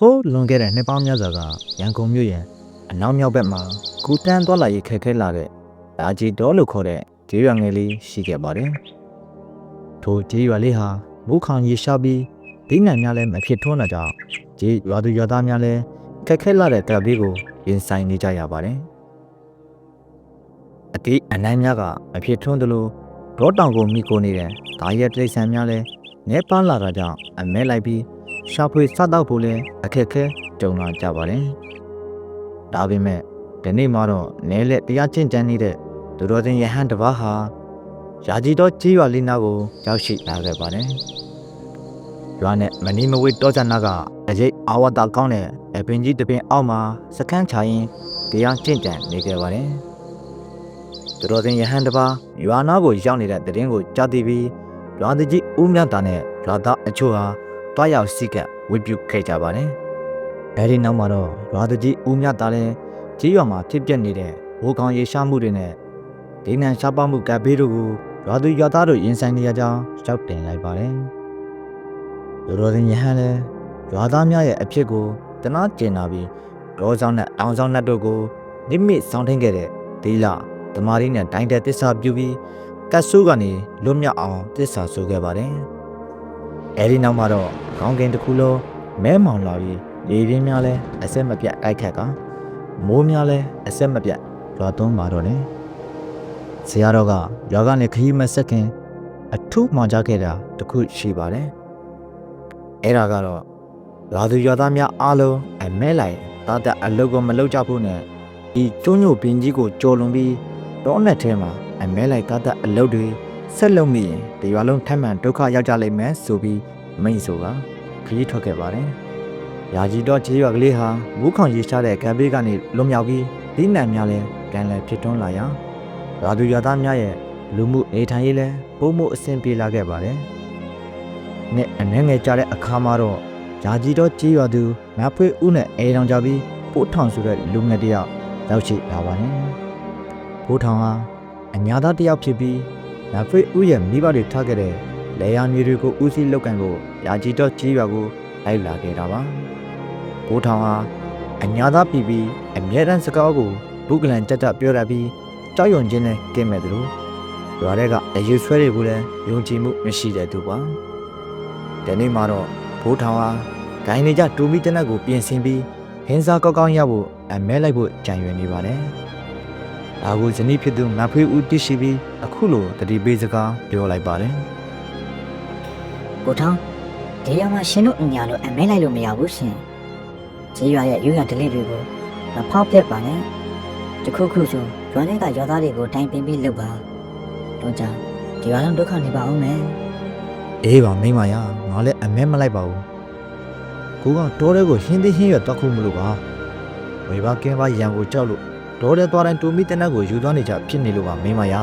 ဟိုးလွန်ခဲ့တဲ့နှစ်ပေါင်းများစွာကရန်ကုန်မြို့ရဲ့အနောက်မြောက်ဘက်မှာကူတန်းသွားလာရေးခက်ခဲလာတဲ့ဒါကြီးတော်လို့ခေါ်တဲ့ကျေးရွာငယ်လေးရှိခဲ့ပါတယ်။ထိုကျေးရွာလေးဟာမူးခေါင်ရေရှားပြီးဒိနံများလည်းမဖြစ်ထွန်းတာကြောင့်ကျေးရွာသူရွာသားများလည်းခက်ခဲလာတဲ့တပ်လေးကိုရင်ဆိုင်နေကြရပါတယ်။အတိအနိုင်များကမဖြစ်ထွန်းသလိုဒေါတောင်ကိုမိကိုနေတဲ့ဒါရက်တိရစ္ဆာန်များလည်းနေပန်းလာတာကြောင့်အမဲလိုက်ပြီး ရှာဖွေစားတော့ဖို့လည်းအခက်အခဲကြုံလာကြပါတယ်။ဒါပေမဲ့ဒီနေ့မှာတော့နဲလက်တရားကျင့်ကြံနေတဲ့သူတော်စင်ယဟန်တစ်ပါးဟာယာကြီးတော်ကြီးရွာလေးနာကိုရောက်ရှိလာခဲ့ပါတယ်။ရွာနဲ့မနီမဝေးတောချနာကအရေးအာဝတ္တကောင်းတဲ့အပင်ကြီးတစ်ပင်အောက်မှာစခန်းချရင်တရားကျင့်ကြံနေခဲ့ပါတယ်။သူတော်စင်ယဟန်တစ်ပါးရွာနာကိုရောက်နေတဲ့တရင်ကိုကြားသိပြီးရွာသူကြီးဦးမြတ်တာနဲ့ရွာသားအချို့ဟာ တွားရောက်စီကပ်ဝေပြုခဲ့ကြပါတယ်။အဲဒီနောက်မှာတော့ရွာသူကြီးဦးမြတ်သားလည်းကြီးရွာမှာဖြစ်ပျက်နေတဲ့ဝိုကောင်ရေရှားမှုတွေနဲ့ဒိနန်ရှားပါမှုကပ်ဘေးတို့ကိုရွာသူရွာသားတို့ရင်ဆိုင်နေရကြောင်းရှောက်တင်လိုက်ပါတယ်။လူတော်စင်ယဟန်လည်းရွာသားများရဲ့အဖြစ်ကိုတနာကျင်နာပြီးဒေါဆောင်နဲ့အောင်ဆောင်နဲ့တို့ကိုနိမိတ်ဆောင်ထင်းခဲ့တဲ့ဒီလဓမာရီနဲ့တိုင်းတဲ့တစ္ဆာပြုပြီးကတ်ဆိုးကနေလွတ်မြောက်အောင်တစ္ဆာဆိုခဲ့ပါတယ်။အဲဒီနောက်မှာတော့ ခေါင်းကင်တစ်ခုလုံးမဲမောင်လာပြီးလေပြင်းများလဲအဆက်မပြတ်တိုက်ခတ်ကမိုးများလဲအဆက်မပြတ်ရွာသွန်းပါတော့တယ်။ဆရာတော်ကရွာကနေခရီးမဆက်ခင်အထုမှန်ကြခဲ့တာတခုရှိပါတယ်။အဲဒါကတော့ရွာသူရွာသားများအားလုံးအမဲလိုက်တာတအလုတ်ကိုမလုတ်ကြဖို့နဲ့ဒီကျုံညိုပင်ကြီးကိုကြော်လွန်ပြီးတောနဲ့ထဲမှာအမဲလိုက်တာတအလုတ်တွေဆက်လုံမိရင်ဒီရွာလုံးထပ်မံဒုက္ခရောက်ကြလိမ့်မယ်ဆိုပြီး မိတ်ဆိုကခရီးထွက်ခဲ့ပါတယ်။ရာကြီးတော့ခြေရွက်ကလေးဟာမူးခေါင်ရေရှားတဲ့ကံဘေးကနေလွတ်မြောက်ပြီးဒီနံများလဲကန်လဲဖြစ်ထွန်းလာရာရာသူရာသားများရဲ့လူမှုနေထိုင်ရေးလဲပုံမှုအဆင်ပြေလာခဲ့ပါတယ်။နဲ့အနေငယ်ကြတဲ့အခါမှာတော့ရာကြီးတော့ခြေရွက်သူမဖွေးဦးနဲ့အဲတောင်ကြပြီးပို့ထောင်ဆိုတဲ့လူငယ်တစ်ယောက်ရောက်ရှိလာပါတယ်။ပို့ထောင်ဟာအညာသားတစ်ယောက်ဖြစ်ပြီးမဖွေးဦးရဲ့မိဘတွေထားခဲ့တဲ့ လေယာမြေတွေကိုဦးစီးလောက်ကန်ဖို့ရာကြီးတော့ကြီးရွာကိုလိုက်လာခဲ့တာပါဘိုးထောင်ဟာအညာသားပြည်ပြီးအမြဲတမ်းစကားကိုဘုကလန်ကြက်ကြက်ပြောတတ်ပြီးကြောက်ရွံ့ခြင်းနဲ့ကင်းမဲ့သူတို့ရွာထဲကအယူဆွဲတွေကိုလည်းယုံကြည်မှုမရှိတဲ့သူပါဒီနေ့မှာတော့ဘိုးထောင်ဟာဂိုင်းနေကြတူမီတနက်ကိုပြင်ဆင်ပြီးဟင်းစားကောက်ကောက်ရဖို့အမဲလိုက်ဖို့ကြံရွယ်နေပါတယ်ဒါကိုဇနီးဖြစ်သူမဖေးဦးတရှိပြီးအခုလိုတတိပေးစကားပြောလိုက်ပါတယ် ကိုထောင်းဒီရမှာရှင်တို့အညာလို့အမဲလိုက်လို့မရဘူးရှင်ခြေရွာရဲ့ရိုးရဒလေးတွေကိုမဖောက်ပြက်ပါနဲ့တခုခုဆိုရွာထဲကရွာသားတွေကိုတိုင်ပင်ပြီးလုပ်ပါတော့ကြောင့်ဒီရွာလုံးဒုက္ခနေပါအောင်မယ်အေးပါမိမရငါလည်းအမဲမလိုက်ပါဘူးကိုကတောထဲကိုဟင်းသေးဟင်းရွက်တောက်ခုမလို့ပါဝေဘာကင်းပါရံကိုကြောက်လို့တောထဲသွားတိုင်းတူမီတနက်ကိုယူသွားနေကြဖြစ်နေလို့ပါမိမရ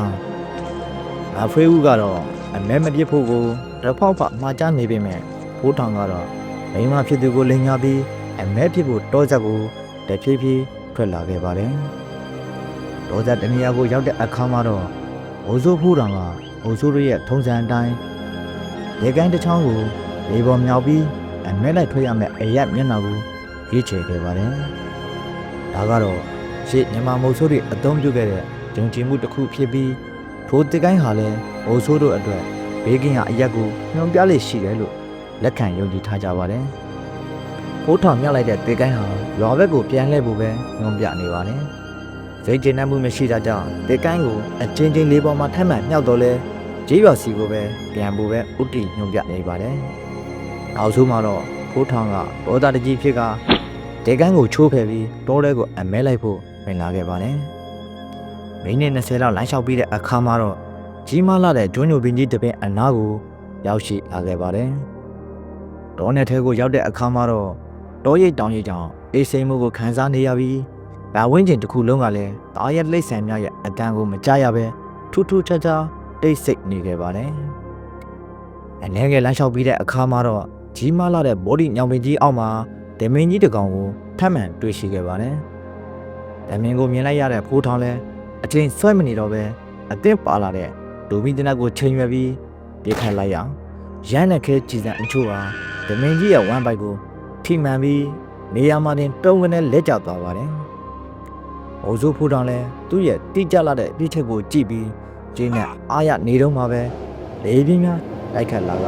အဖွေးဦးကတော့ အမဲမပြစ်ဖို့ကိုတဖောက်ဖမှားချနေပေမဲ့ဘိုးထောင်ကတော့မိမဖြစ်သူကိုလိန်ညာပြီးအမဲဖြစ်ဖို့တောချက်ကိုတဖြည်းဖြည်းထွက်လာခဲ့ပါတယ်တောချက်တနေရာကိုရောက်တဲ့အခါမှာတော့အိုးစိုးဖူးတော်ကအိုးစိုးရရဲ့ထုံးစံအတိုင်းရေကိုင်းတစ်ချောင်းကိုလေပေါ်မြောက်ပြီးအမဲလိုက်ထွက်ရမယ့်အရက်မျက်နှာကိုရွေးချယ်ခဲ့ပါတယ်။ဒါကတော့ရှေ့မြန်မာမုတ်ဆိုးတွေအသုံးပြုခဲ့တဲ့ဂျုံချီမှုတစ်ခုဖြစ်ပြီး ထိုတစ်ကိုင်းဟာလည်းမုတ်ဆိုးတို့အတွက်ဘေးကင်းရာအရက်ကိုညွှန်ပြလေရှိတယ်လို့လက်ခံယုံကြည်ထားကြပါတယ်။ဖိုးထောင်မြှောက်လိုက်တဲ့တစ်ကိုင်းဟာရွာဘက်ကိုပြန်လှည့်ဖို့ပဲညွှန်ပြနေပါတယ်။စိတ်ကျဉ်နှံ့မှုမရှိတာကြောင့်တစ်ကိုင်းကိုအချင်းချင်းလေးပေါ်မှာထပ်မံမြောက်တော့လဲကြေးရွာစီကိုပဲပြန်ဖို့ပဲဥတီညွှန်ပြနေပါတယ်။နောက်ဆုံးမှာတော့ဖိုးထောင်ကဒေါသတကြီးဖြစ်ကဒေကန်းကိုချိုးဖယ်ပြီးတောထဲကိုအမဲလိုက်ဖို့ဝင်လာခဲ့ပါတယ်။ မိနစ်20လောက်လမ်းလျှောက်ပြီးတဲ့အခါမှာတော့ကြီးမားလာတဲ့ကျွန်းညိုပင်ကြီးတစ်ပင်အနားကိုရောက်ရှိလာခဲ့ပါတယ်။တောနယ်ထဲကိုရောက်တဲ့အခါမှာတော့တောရိပ်တောင်ရိပ်တောင်အေးစိမ်မှုကိုခံစားနေရပြီးဗာဝင်းကျင်တစ်ခုလုံးကလည်းတားရက်လိမ့်ဆန်များရဲ့အတန်ကိုမကြားရပဲထူးထူးခြားခြားတိတ်ဆိတ်နေခဲ့ပါတယ်။အနေငယ်လမ်းလျှောက်ပြီးတဲ့အခါမှာတော့ကြီးမားလာတဲ့ဘော်ဒီညောင်ပင်ကြီးအောက်မှာဒမင်းကြီးတစ်ကောင်ကိုထပ်မံတွေ့ရှိခဲ့ပါတယ်။ဒမင်းကိုမြင်လိုက်ရတဲ့ဖိုးထောင်လဲ အချင်းဆွဲမနေတော့ပဲအသစ်ပါလာတဲ့ဒူမီတနက်ကိုချိန်ရွယ်ပြီးပြေးခိုင်းလိုက်ရအောင်ရမ်းတဲ့ခဲကြည်စံအချို့ဟာဒမင်းကြီးရဲ့ဝမ်းပိုက်ကိုထိမှန်ပြီးနေရာမှာတင်တုံးကနေလက်ကျသွားပါတယ်။အိုဆိုဖူတောင်လည်းသူ့ရဲ့တိကျလာတဲ့ပြစ်ချက်ကိုကြည့်ပြီးကျင်းနဲ့အားရနေတော့မှပဲလေပြင်းများတိုက်ခတ်လာက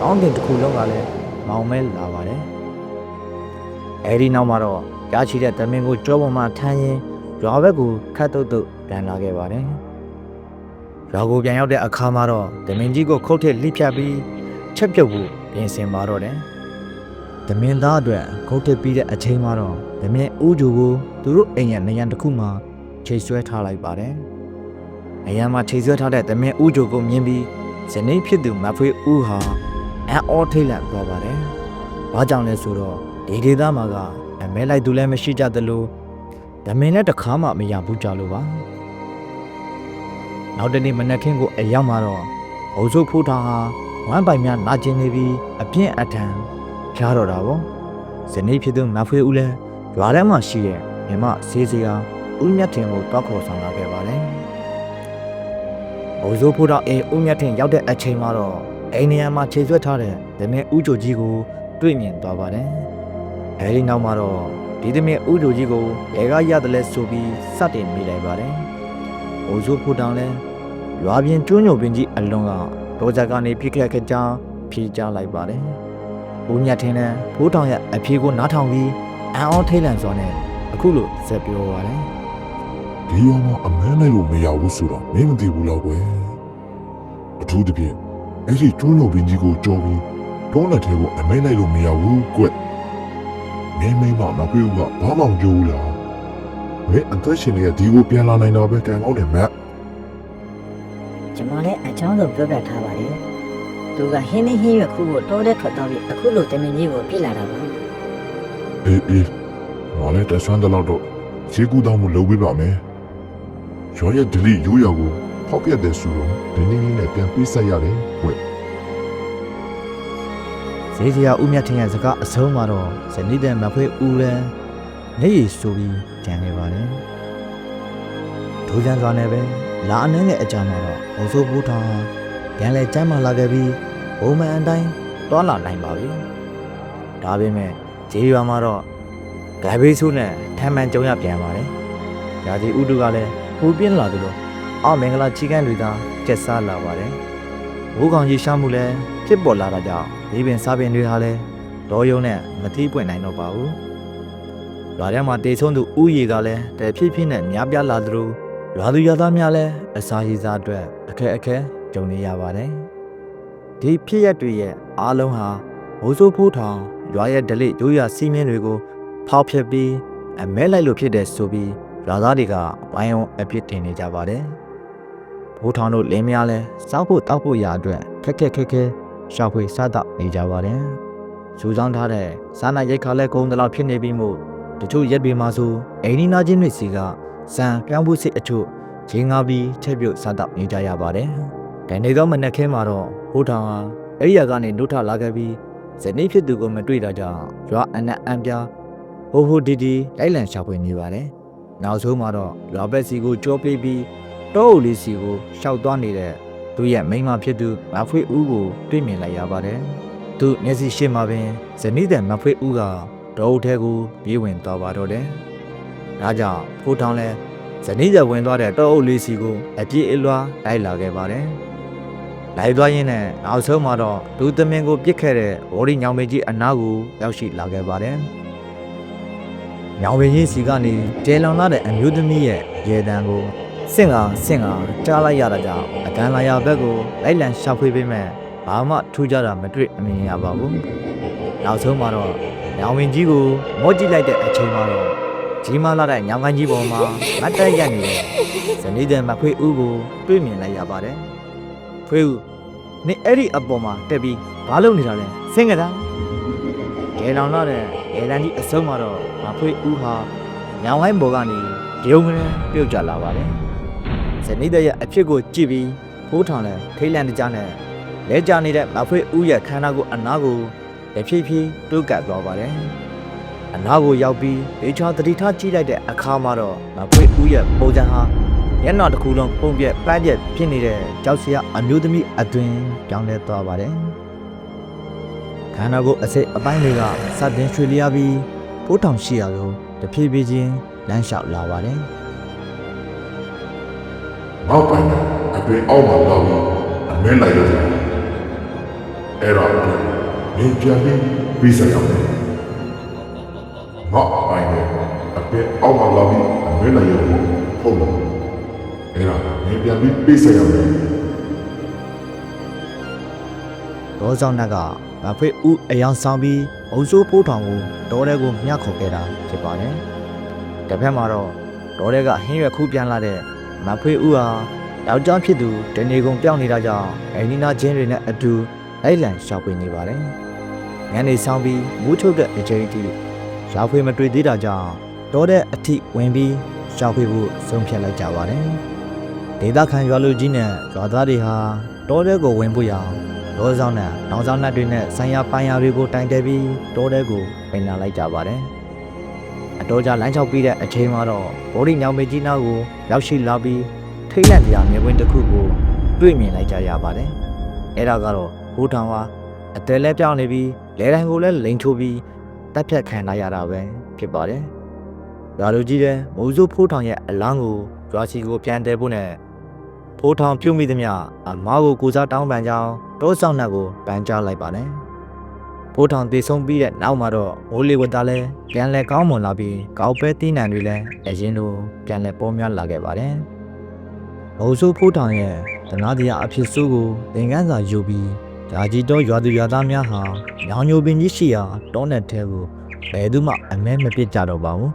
ကောင်းတင်တစ်ခုလုံးကလည်းမောင်မဲလာပါတယ်။အဲဒီနောက်မှာတော့ကြားချီတဲ့သမင်ကိုကြောပေါ်မှာထမ်းရင်းရွာဘက်ကိုခတ်တုတ်တုတ် ပြန်လာခဲ့ပါတယ်။ရွာကိုပြန်ရောက်တဲ့အခါမှာတော့သမင်ကြီးကိုခုတ်ထစ်လိဖြတ်ပြီးချက်ပြုတ်ဖို့ပြင်ဆင်ပါတော့တယ်။သမင်သားအတွက်ခုတ်ထစ်ပြီးတဲ့အချိန်မှာတော့သမင်ဦးဂျူကိုသူတို့အိမ်ရဲ့နေရန်တစ်ခုမှာချိတ်ဆွဲထားလိုက်ပါတယ်။နေရန်မှာချိတ်ဆွဲထားတဲ့သမင်ဦးဂျူကိုမြင်ပြီးဇနီးဖြစ်သူမဖွေးဦးဟာအံ့ဩထိတ်လန့်သွားပါတယ်။ဘာကြောင့်လဲဆိုတော့ဒီဒေသမှာကအမဲလိုက်သူလည်းမရှိကြသလိုဓမင်လည်းတစ်ခါမှမရဘူးကြလို့ပါ နောက်တနေ့မနက်ခင်းကိုအရောက်မှာတော့အုပ်စုဖိုးထားဟာဝမ်းပိုင်များနာကျင်နေပြီးအပြင်းအထန်ဖျားတော့တာပေါ့ဇနီးဖြစ်သူမဖွေးဦးလည်းရွာထဲမှာရှိတဲ့မြမဆေးစရာဦးမြတ်ထင်ကိုတွားခေါ်ဆောင်လာခဲ့ပါတယ်အုပ်စုဖိုးထားအေးဦးမြတ်ထင်ရောက်တဲ့အချိန်မှာတော့အိမ်နေရာမှာခြေဆွဲထားတဲ့ဓမင်ဦးချိုကြီးကိုတွေ့မြင်သွားပါတယ်အဲဒီနောက်မှာတော့ဒီသမင်ဦးချိုကြီးကိုရေကရတယ်လဲဆိုပြီးစတင်မိလိုက်ပါတယ်။ အိုဇိုဖူတောင်လဲရွာပြင်ကျွန်းညိုပင်ကြီးအလွန်ကဒေါ်ဇက်ကနေပြစ်ခက်ခက်ကြောင်းဖြေကြလိုက်ပါတယ်။ဦးမြတ်ထင်းနဲ့ဖိုးတောင်ရဲ့အဖြေကိုနားထောင်ပြီးအံ့ဩထိတ်လန့်စွာနဲ့အခုလိုဇက်ပြောပါတယ်ဒီရောမအမဲလိုက်လို့မရဘူးဆိုတော့မင်းမသိဘူးတော့ကွယ်အထူးသဖြင့်အဲ့ဒီကျွန်းလုံးပင်ကြီးကိုကြော်ပြီးတွန်းလက်ထဲကိုအမဲလိုက်လို့မရဘူးကွယ်မင်းမိမမပြေဘူးကဘာမှမပြောဘူးလား မင်းအသက်ရှင်နေတဲ့ဒီကိုပြန်လာနိုင်တော့ပဲကံကောင်းတယ်မက်ကျွန်မလည်းအချောင်းဆုံးပြောပြထားပါတယ်သူကဟင်းနေဟင်းရွက်ခုကိုတောတဲ့ထွက်တော့ပြီးအခုလိုတမင်ကြီးကိုပြစ်လာတာပါအေးအေးငါလည်းတဆွမ်းတလောက်တော့ခြေကူတောင်းမှုလုပ်ပေးပါမယ်ရောရဲ့ဒလီရိုးရော်ကိုဖောက်ပြက်တဲ့ဆိုတော့ဒီနေ့နေ့နဲ့ပြန်ပေးဆက်ရတယ်ကွယ်။ဈေးစရာဦးမြတ်ထင်းရဲ့စကားအဆုံးမှာတော့ဇနီးတဲ့မဖွေးဦးလဲနေ ရီဆိုပြီးကြံနေပါတယ်။ဒိုးချမ်းစွာနဲ့ပဲလာအနှင်းရဲ့အကြမ်းမှာတော့အိုဇိုဖူတောင်ဟာပြန်လဲကျမ်းမာလာခဲ့ပြီးဘုံမှန်အတိုင်းတွာလာနိုင်ပါပြီ။ဒါပေမဲ့ဂျေးရွာမှာတော့ဂါဘေးဆုနဲ့ထမ်းမှန်ကြုံရပြန်ပါတယ်။ရာဒီဥတုကလည်းပူပြင်းလာသလိုအောက်မင်္ဂလာချီကန်းတွေသာကျက်စားလာပါတယ်။ဘိုးကောင်ရေရှားမှုလည်းဖြစ်ပေါ်လာတာကြောင့်ဒီပင်စားပင်တွေဟာလည်းဒေါ်ယုံနဲ့မတိပွင့်နိုင်တော့ပါဘူး။ ရွာထဲမှာတေဆုံးသူဥယေကလည်းတဖြည်းဖြည်းနဲ့များပြားလာသလိုရွာသူရွာသားများလည်းအစာရေစာအတွက်အခက်အခဲကြုံနေရပါတယ်။ဒီဖြစ်ရက်တွေရဲ့အားလုံးဟာမိုးစိုးဖိုးထောင်ရွာရဲ့ဒလိရိုးရစီးမင်းတွေကိုဖောက်ဖျက်ပြီးအမဲလိုက်လို့ဖြစ်တဲ့ဆိုပြီးရွာသားတွေကဝိုင်းဝန်းအပြစ်တင်နေကြပါတယ်။ဖိုးထောင်တို့လင်းများလဲစောက်ဖို့တောက်ဖို့ရာအတွက်ခက်ခက်ခက်ခဲရှာဖွေစားတော့နေကြပါတယ်။စူဆောင်းထားတဲ့စားနာရိတ်ခါလဲကုန်းတလောက်ဖြစ်နေပြီးမို့ တချို့ရက်တွေမှာဆိုအိမ်နီနာချင်းတွေစီကစံပြောင်းဖို့စိတ်အချို့ရင်းငါပြီးချက်ပြုတ်စားတော့နေကြရပါတယ်။ဒီနေ့တော့မနက်ခင်းမှာတော့ဖိုးထောင်ဟာအဲ့ဒီရကနေနှုတ်ထလာခဲ့ပြီးဇနီးဖြစ်သူကိုမတွေ့တာကြောင့်ရွာအနက်အံပြားဟိုဟိုဒီဒီလိုက်လံရှာဖွေနေပါတယ်။နောက်ဆုံးမှာတော့ရွာဘက်စီကိုကြောပေးပြီးတောအုပ်လေးစီကိုရှောက်သွားနေတဲ့သူ့ရဲ့မိန်းမဖြစ်သူမဖွေးဦးကိုတွေ့မြင်လိုက်ရပါတယ်။သူမျက်စိရှေ့မှာပင်ဇနီးတဲ့မဖွေးဦးက တောအုပ်ထဲကိုပြေးဝင်သွားပါတော့တယ်။ဒါကြောင့်ဖိုးထောင်လဲဇနီးတဲ့ဝင်သွားတဲ့တောအုပ်လေးစီကိုအပြည့်အလွှာလိုက်လာခဲ့ပါတယ်။လိုက်သွားရင်းနဲ့နောက်ဆုံးမှာတော့ဒူသမင်ကိုပြစ်ခဲ့တဲ့ဝေါ်ရီညောင်မေကြီးအနားကိုရောက်ရှိလာခဲ့ပါတယ်။ညောင်မေကြီးစီကနေကျေလောင်လာတဲ့အမျိုးသမီးရဲ့ရေတံကိုစင့်ကစင့်ကကြားလိုက်ရတာကြောင့်အကန်လာရဘက်ကိုလိုက်လံရှာဖွေပေးမဲ့ဘာမှထူးကြတာမတွေ့အမြင်ရပါဘူး။နောက်ဆုံးမှာတော့ ညောင်ဝင်ကြီးကိုမော့ကြည့်လိုက်တဲ့အချိန်မှာတော့ကြီးမားလာတဲ့ညောင်ကန်ကြီးပေါ်မှာမတ်တက်ရက်နေတဲ့ဇနီးတဲ့မဖွေးဦးကိုတွေ့မြင်လိုက်ရပါတယ်။ဖွေးဦးနေအဲ့ဒီအပေါ်မှာတက်ပြီးဘာလုပ်နေတာလဲဆင်းကြတာ။ကဲလောင်လာတဲ့အေလန်ကြီးအစုံမှာတော့မဖွေးဦးဟာညောင်ဝိုင်းပေါ်ကနေရုံကလေးပြုတ်ကျလာပါတယ်။ဇနီးတဲ့ရဲ့အဖြစ်ကိုကြည့်ပြီးဖိုးထောင်လဲထိတ်လန့်တကြားနဲ့လဲကျနေတဲ့မဖွေးဦးရဲ့ခန္ဓာကိုယ်အနားကို လက်ဖြည်းဖြည်းတိုးကပ်သွားပါတယ်။အနားကိုရောက်ပြီးဒေချာတတိထားကြည့်လိုက်တဲ့အခါမှာတော့မဖွေးဦးရဲ့ပုံစံဟာမျက်နှာတစ်ခုလုံးပုံပြက်ပန်းပြက်ဖြစ်နေတဲ့ကြောက်စရာအမျိုးသမီးအသွင်ပြောင်းလဲသွားပါတယ်။ခန္ဓာကိုယ်အစိတ်အပိုင်းတွေကစတင်ရွှေလျားပြီးဖိုးထောင်ရှိရာကိုတဖြည်းဖြည်းချင်းလမ်းလျှောက်လာပါတယ်ငေါပိုင်တယ်အပင်အောက်မှာလာပြီးအမဲလိုက်လို့အဲ့ဒါအတွက် မင်းပြန်ပြီးပြီးဆိုင်အောင်ငေါပိုင်တယ်အပင်အောက်မှာလာပြီးအမဲလိုက်လို့ဟုတ်တယ်အဲ့ဒါမင်းပြန်ပြီးပြီးဆိုင်အောင်ဒေါဆောင်နက်ကမဖွေးဦးအယောင်ဆောင်ပြီးအုံစိုးဖိုးထောင်ကိုဒေါ်ရဲကိုမျှခေါ်ခဲ့တာဖြစ်ပါတယ်။တစ်ဖက်မှာတော့ဒေါ်ရဲကဟင်းရွက်ခူးပြန်လာတဲ့မဖွေးဦးဟာယောက်ျားဖြစ်သူတနေကုန်ပြောင်းနေတာကြောင့်အိနီနာချင်းတွေနဲ့အတူ လိုက်လံရှောက်ပွေနေပါတယ်။ညနေဆောင်ပြီးမူးထုတ်တဲ့အချိန်ထိရှာဖွေမတွေ့သေးတာကြောင့်ဒေါ်တဲ့အထိဝင်ပြီးရှောက်ဖွေဖို့ဆုံးဖြတ်လိုက်ကြပါတယ်။ဒေသခံရွာလူကြီးနဲ့ရွာသားတွေဟာဒေါ်ရဲကိုဝင်ဖို့ရအောင်ဒေါ်ဆောင်နဲ့တောင်ဆောင်နှက်တွေနဲ့ဆိုင်ရာပိုင်ရာတွေကိုတိုင်တယ်ပြီးတောထဲကိုဝင်လာလိုက်ကြပါတယ်။အတော်ကြာလမ်းလျှောက်ပြီးတဲ့အချိန်မှာတော့ဗော်ဒီညောင်မေကြီးနားကိုရောက်ရှိလာပြီးထိတ်လန့်စရာမြေဝင်တစ်ခုကိုတွေ့မြင်လိုက်ကြရပါတယ်။အဲ့ဒါကတော့ ဘိုးထောင်ဟာအတယ်လဲပြောင်းနေပြီးလဲတိုင်းကိုလည်းလိန်ချိုးပြီးတပ်ဖြတ်ခံလိုက်ရတာပဲဖြစ်ပါတယ်။ရွာလူကြီးတဲ့မိုးစိုးဖိုးထောင်ရဲ့အလန်းကိုရွာစီကိုပြန်တယ်ဖို့နဲ့ဖိုးထောင်ပြုတ်မိသမျှအမားကိုကိုစားတောင်းပန်ကြောင်းတောဆောင်နှက်ကိုပန်ကြားလိုက်ပါတယ်။ဖိုးထောင်တည်ဆုံးပြီးတဲ့နောက်မှာတော့မိုးလေဝသလည်းပြန်လဲကောင်းမွန်လာပြီးကောက်ပဲတီးနှံတွေလည်းအရင်လိုပြန်လဲပေါ်များလာခဲ့ပါတယ်။မိုးဆိုးဖိုးထောင်ရဲ့သနာတရားအဖြစ်ဆိုးကိုသင်ခန်းစာယူပြီး ဓာကြီးတော်ရွာသူရွာသားများဟာညောင်ညိုပင်ကြီးရှိရာတောနယ်ထဲကိုဘယ်သူမှအမဲမပစ်ကြတော့ပါဘူး